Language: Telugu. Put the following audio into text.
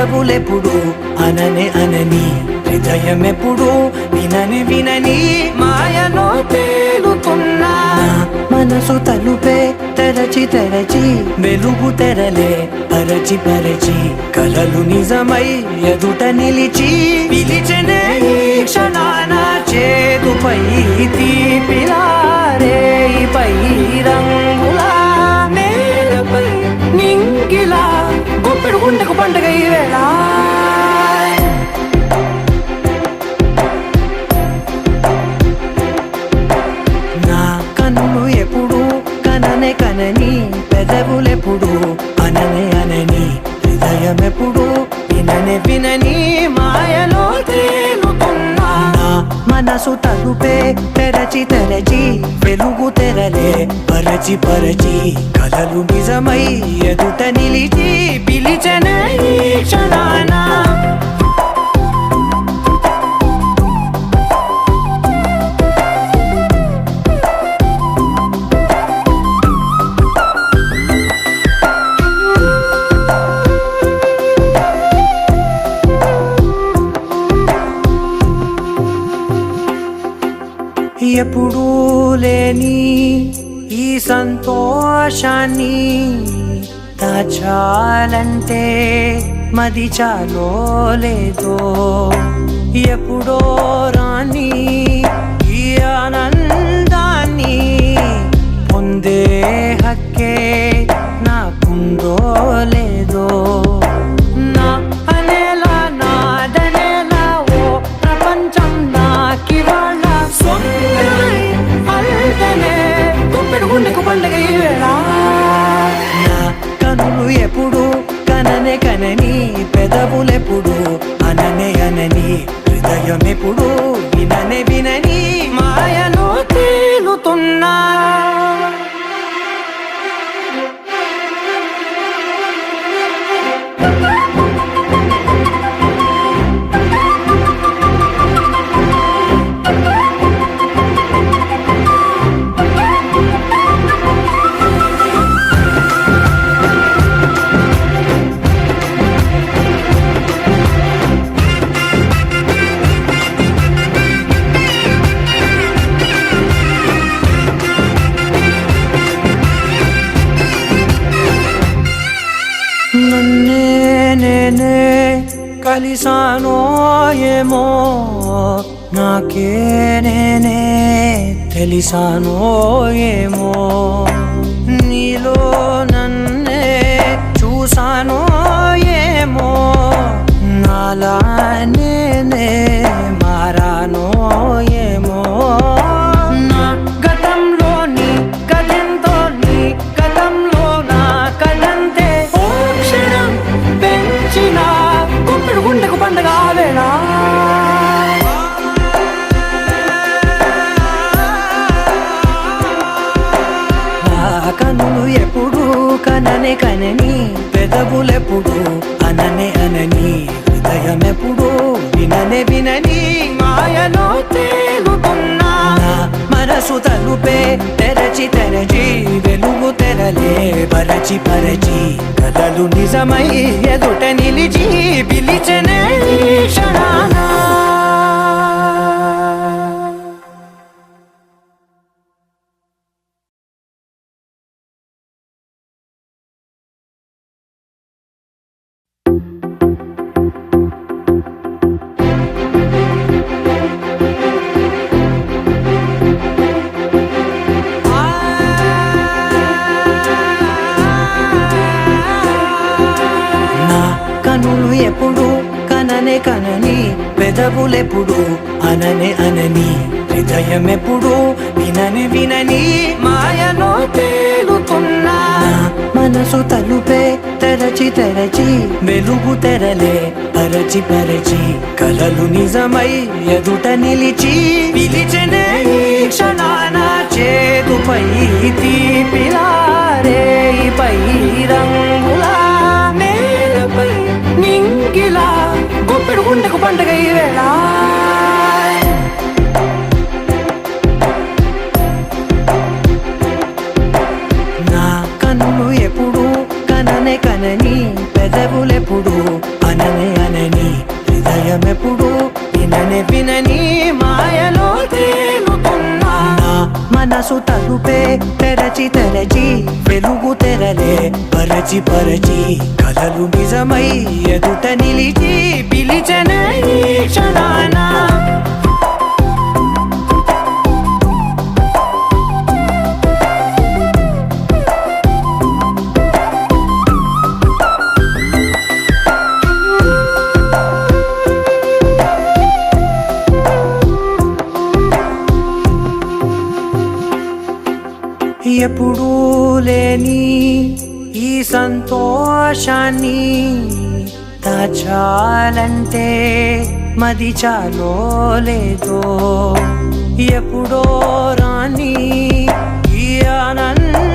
కననే కనని పెదవులెప్పుడు అననే అనని హృదయం ఎప్పుడు వినని వినని మాయలో తేలుతున్నా. మనసు తలుపే తెరచి తెరచి వెలుగు తెరలే పరచి పరచి కలలు నిజమై ఎదుట నిలిచి పిలిచనే క్షణాన చేతుపై తీపిలారే పై రంగులా నేలపై నింగిలా గుండెకు పండుగ ఈ నా కన్నులు ఎప్పుడు కననే కనని పెదవులెప్పుడు అననే అనని హృదయం ఎప్పుడు విననే వినని మాయలో తేలుతున్నా మనసు తలుపే తెరచి తెరచి వెలుగు తెరలే పరచి పరచి. కలలు నిజమై ఎదుట నిలిచి పిలిచనే ఈ క్షణాన. ఎప్పుడూ లేని ఈ సంతోషాన్ని దాచాలంటే మది చాలో లేదో. ఎప్పుడో రాని ఈ ఆనందాన్ని పొందే హక్కే కననే పెదవులెప్పుడు అననే అనని హృదయం కలిసానో ఏమో నాకే నేనే తెలిసానో ఏమో నీలో నన్నే చూసానో కనులు ఎప్పుడు కననే కనని పెదవులెప్పుడు అననే అనని హృదయం ఎప్పుడు విననే వినని మాయలో తేలుకున్నా మనసు తలుపే తెరచి తెరచి వెలుగు తెరలే పరచి పరచి కథలు నిజమై ఎదుట నిలిచి పిలిచనే పెదవులెప్పుడు అననే అనని హృదయం ఎప్పుడు వినని వినని మాయలో తేలుతున్నా. మనసు తలుపే తెరచి తెరచి వెలుగు తెరలే పరచి పరచి కలలు నిజమై ఎదుట నిలిచి పిలిచనే క్షణాన చేతుపై తీపిలారే పై రంగులా నేలపై నింగిలా పండుగ ఈవేళ నా కన్ను ఎప్పుడు కననే కనని పెదవులెప్పుడు అననే అనని హృదయం ఎప్పుడు విననే వినని మాయలో తేలుతున్నా. నా మనసు తలుపే తెరచి తెరచి వెలుగు తెరలే పరచి పరచి కలలు నిజమై ఎదుట నిలిచి పిలిచన ఈ క్షణాన. ఎప్పుడూ లేని ఈ సంతోషాన్ని దాచాలంటే మది చాలో లేదో. ఎప్పుడో రాని ఈ ఆనంద